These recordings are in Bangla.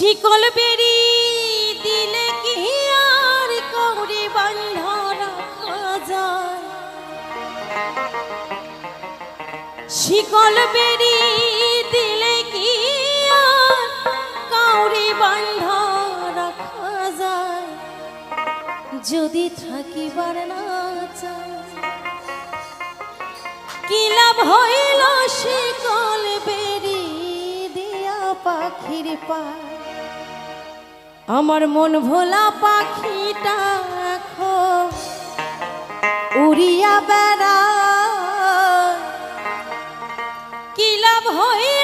শিকল বেরি দিলে কি আর কাউরে বান্ধা রাখা যায় শিকল বেরি দিলে কি আর কাউরে বান্ধা রাখা যায় যদি থাকিবার না কি লাভ হইল শিকল বেরি দিয়া পাখির পা আমার মন ভোলা পাখিটা উড়িয়া বেড়া কি লাভ হয়ে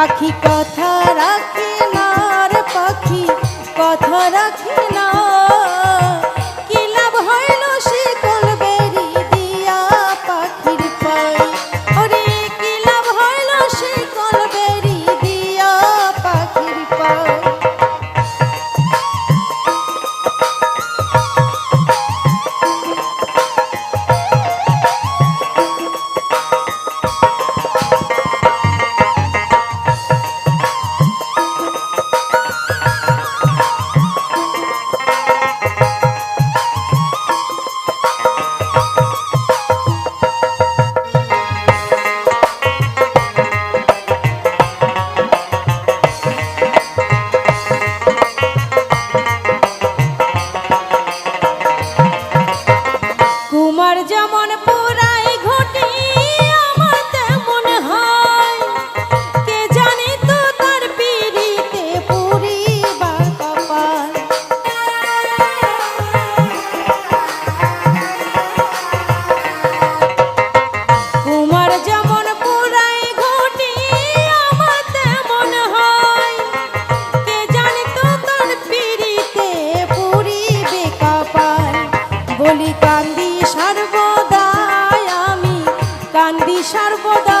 পাখি কথা রাখি না পাখি কথা রাখি সর্বদা।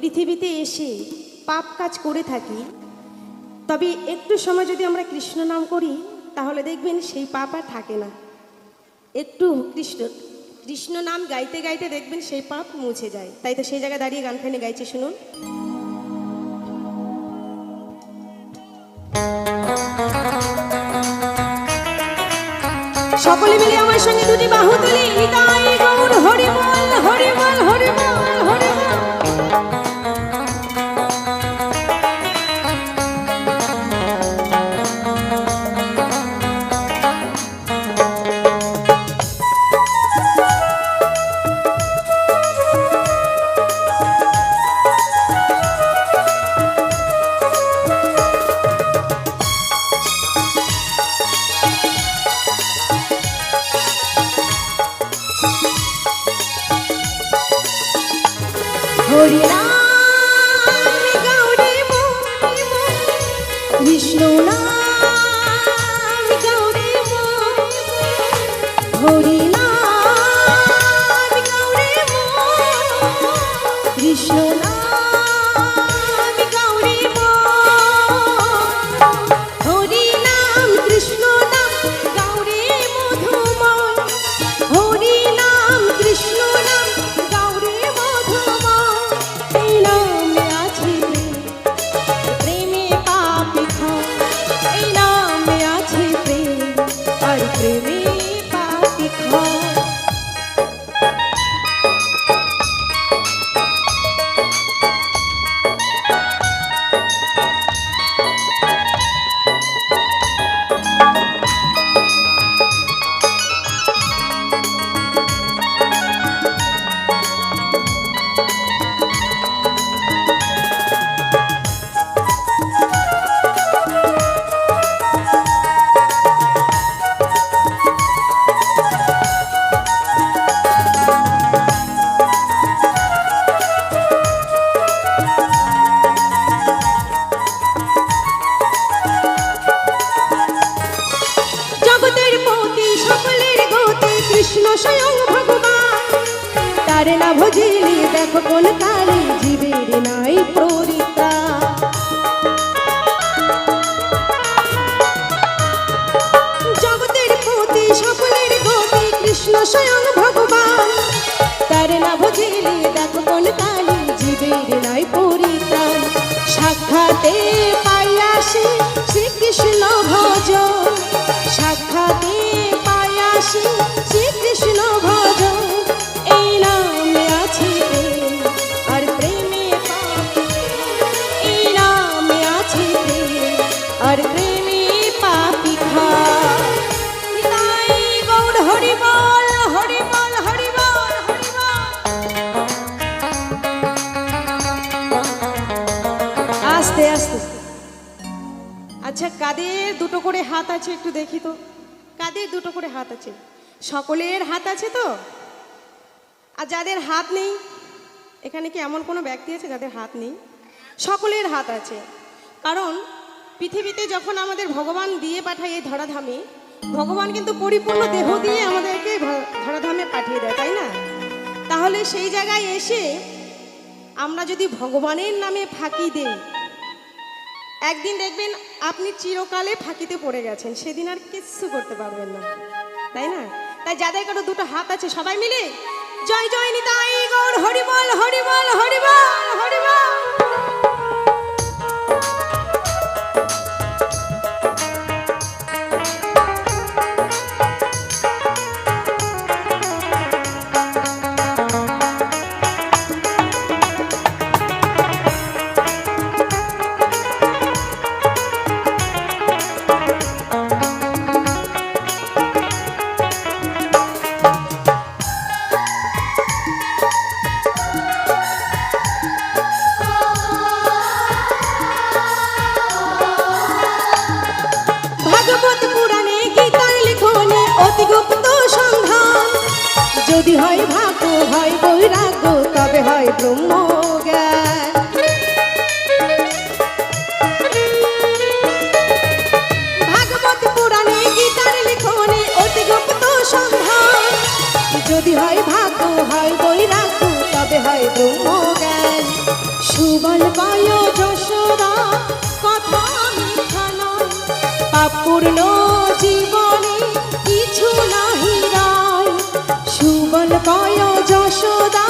পৃথিবীতে এসে পাপ কাজ করে থাকি, তবে একটু সময় যদি আমরা কৃষ্ণ নাম করি, তাহলে দেখবেন সেই পাপ আর থাকে না। একটু কৃষ্ণ কৃষ্ণ নাম গাইতে গাইতে দেখবেন সেই পাপ মুছে যায়। তাই তো সেই জায়গায় দাঁড়িয়ে গানখানি গাইছে, শুনুন। সকলে মিলে আমার সঙ্গে দুটি বাহু তুলি নিতাই গৌর হরিবল হরিবল হরিবল হরি পাপে স্বয়ং ভগবান। তার না ভজিলি, দেখো কোন কালে জীবের নাই প্ররিতা জগতের পতি সকলের গতি কৃষ্ণ স্বয়ং ভগবান। তার না ভজিলি, দেখো কোন কালে জীবের নাই পরিত্রাণ সাক্ষাতে পাইয়াসি শ্রীকৃষ্ণ ভজ সাক্ষাতে পাইয়াসি কাদের দুটো করে হাত আছে একটু দেখি তো। কাদের দুটো করে হাত আছে? সকলের হাত আছে তো? আর যাদের হাত নেই, এখানে কি এমন কোনো ব্যক্তি আছে যাদের হাত নেই? সকলের হাত আছে। কারণ পৃথিবীতে যখন আমাদের ভগবান দিয়ে পাঠায় এই ধরাধামে, ভগবান কিন্তু পরিপূর্ণ দেহ দিয়ে আমাদেরকে ধরাধামে পাঠিয়ে দেয়, তাই না? তাহলে সেই জায়গায় এসে আমরা যদি ভগবানের নামে ফাঁকি দেই একদিন দেখবেন আপনি চিরকালে ফাঁকিতে পড়ে গেছেন, সেদিন আর কিচ্ছু করতে পারবেন না। তাই না? তাই যাদের কারও দুটো হাত আছে, সবাই মিলে জয় জয় নিতাই গৌর, হরিবল হরিবল হরিবল হরিবল। যদি হয় ভাগ্য, হয় বৈরাগ্য, তবে হয় ব্রহ্মজ্ঞান ভাগবত পুরাণে গীতার লিখনে অতি গুপ্ত সন্ধান। যদি হয় হয় তবে হয় ব্রহ্মজ্ঞান সুবল পায় যশোদা, কথা পাপূর্ণ জীবনে কিছু নাহি রায়। সুবল পায় যশোদা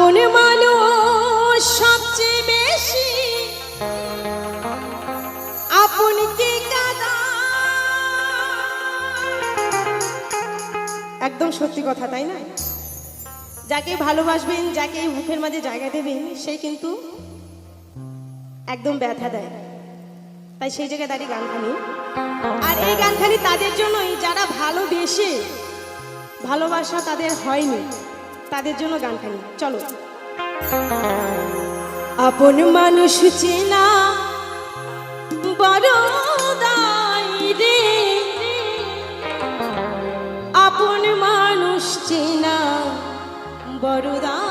আপন মানুষ সবচেয়ে বেশি। আপনকে কাদা? একদম সত্যি কথা, তাই না? যাকে ভালোবাসবেন যাকে মুখের মাঝে জায়গা দেবেন সেই কিন্তু একদম ব্যথা দেয়। তাই সেই জায়গায় দাঁড়িয়ে গানখানি আর এই গানখানি তাদের জন্যই, যারা ভালোবেসে ভালোবাসা তাদের হয়নি। তাদের জন্য গানখানি চলো। আপন মানুষ চেনা বড় রে। আপন মানুষ চেনা বড়দা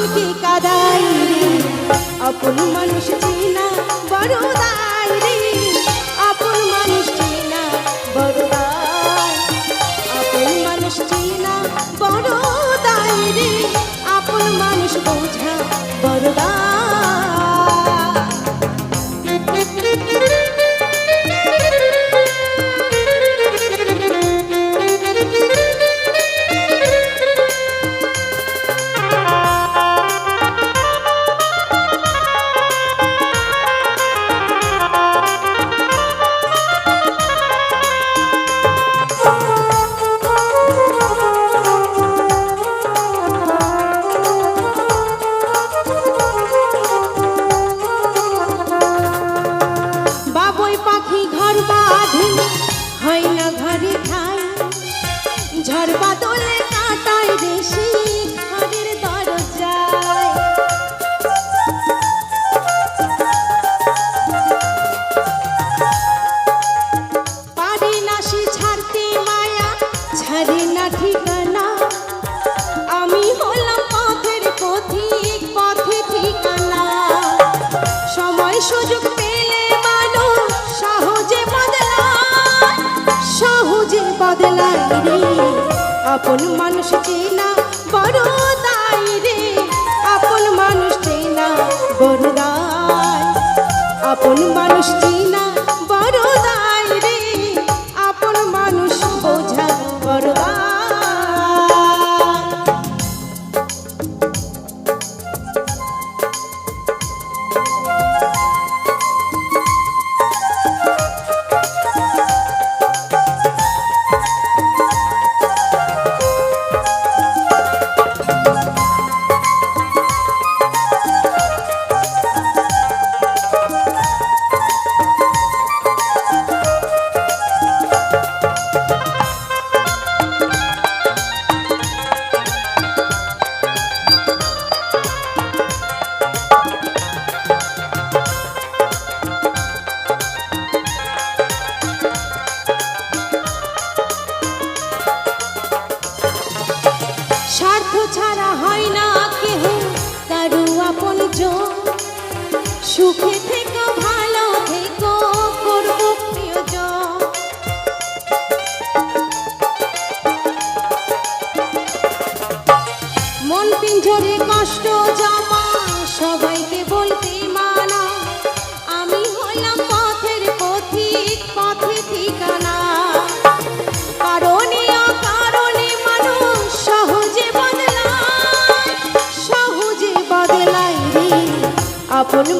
আপনকে কাদাই রে। আপন মানুষ চিনা, বড় দায় রে। আপন মানুষ চিনা, বড় দায়। আপন মানুষ চিনা, বড় দায় রে। আপন মানুষ বোঝা, বড় বাবুই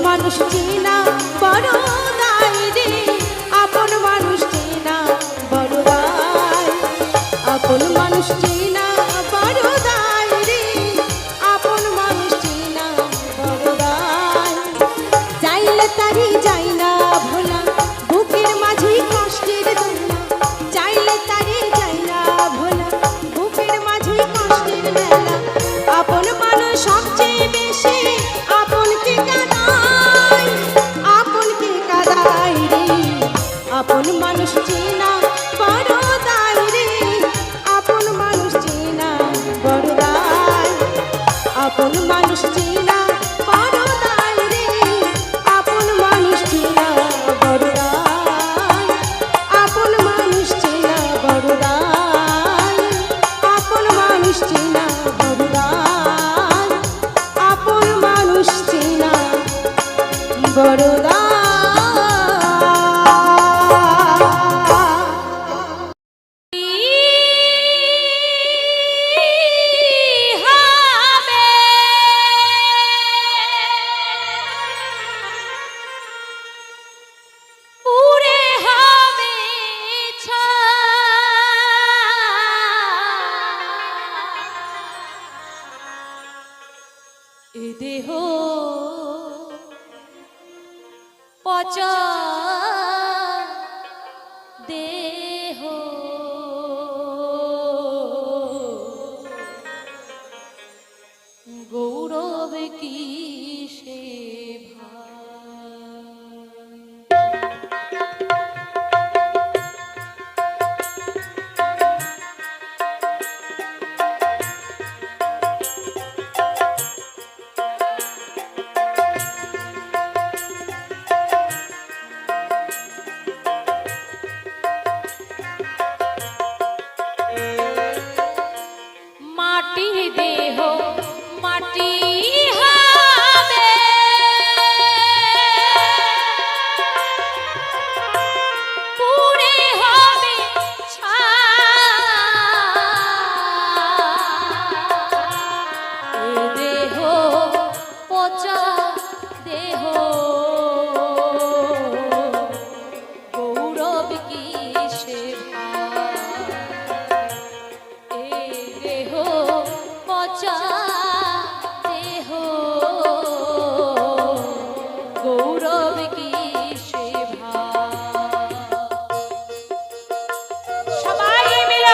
মানুষ চেনা আপন মানুষ চেনা এ দেহ পচা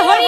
হরি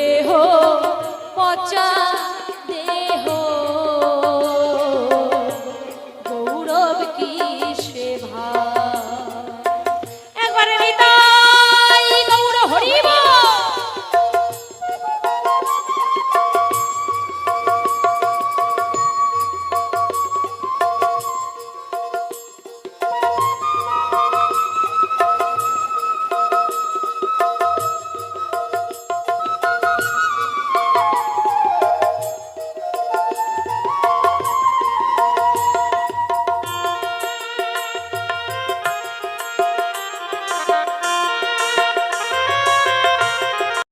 দেহ পচা